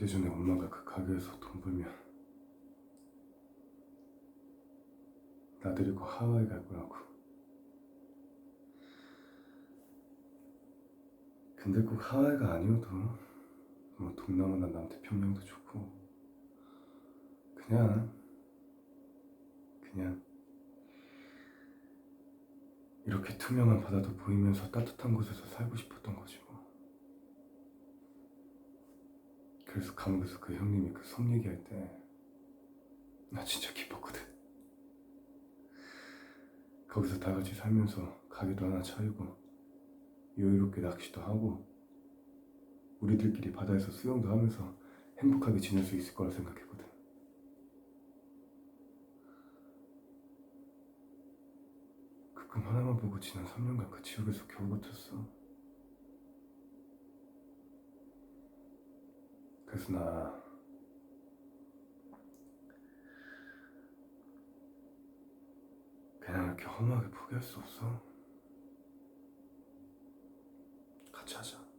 예전에 엄마가 그 가게에서 돈 벌면 나 데리고 하와이 갈 거라고. 근데 꼭 하와이가 아니어도 뭐 동남아나 남태평양도 좋고 그냥 그냥 이렇게 투명한 바다도 보이면서 따뜻한 곳에서 살고 싶었던 거지 뭐. 그래서 감옥에서 그 형님이 그 성 얘기할 때 나 진짜 기뻤거든. 거기서 다 같이 살면서 가게도 하나 차리고 여유롭게 낚시도 하고 우리들끼리 바다에서 수영도 하면서 행복하게 지낼 수 있을 거라 생각했거든. 그 꿈 하나만 보고 지난 3년간 그 지옥에서 겨우 버텼어. 그래서 나 그냥 이렇게 허무하게 포기할 수 없어. 같이 하자.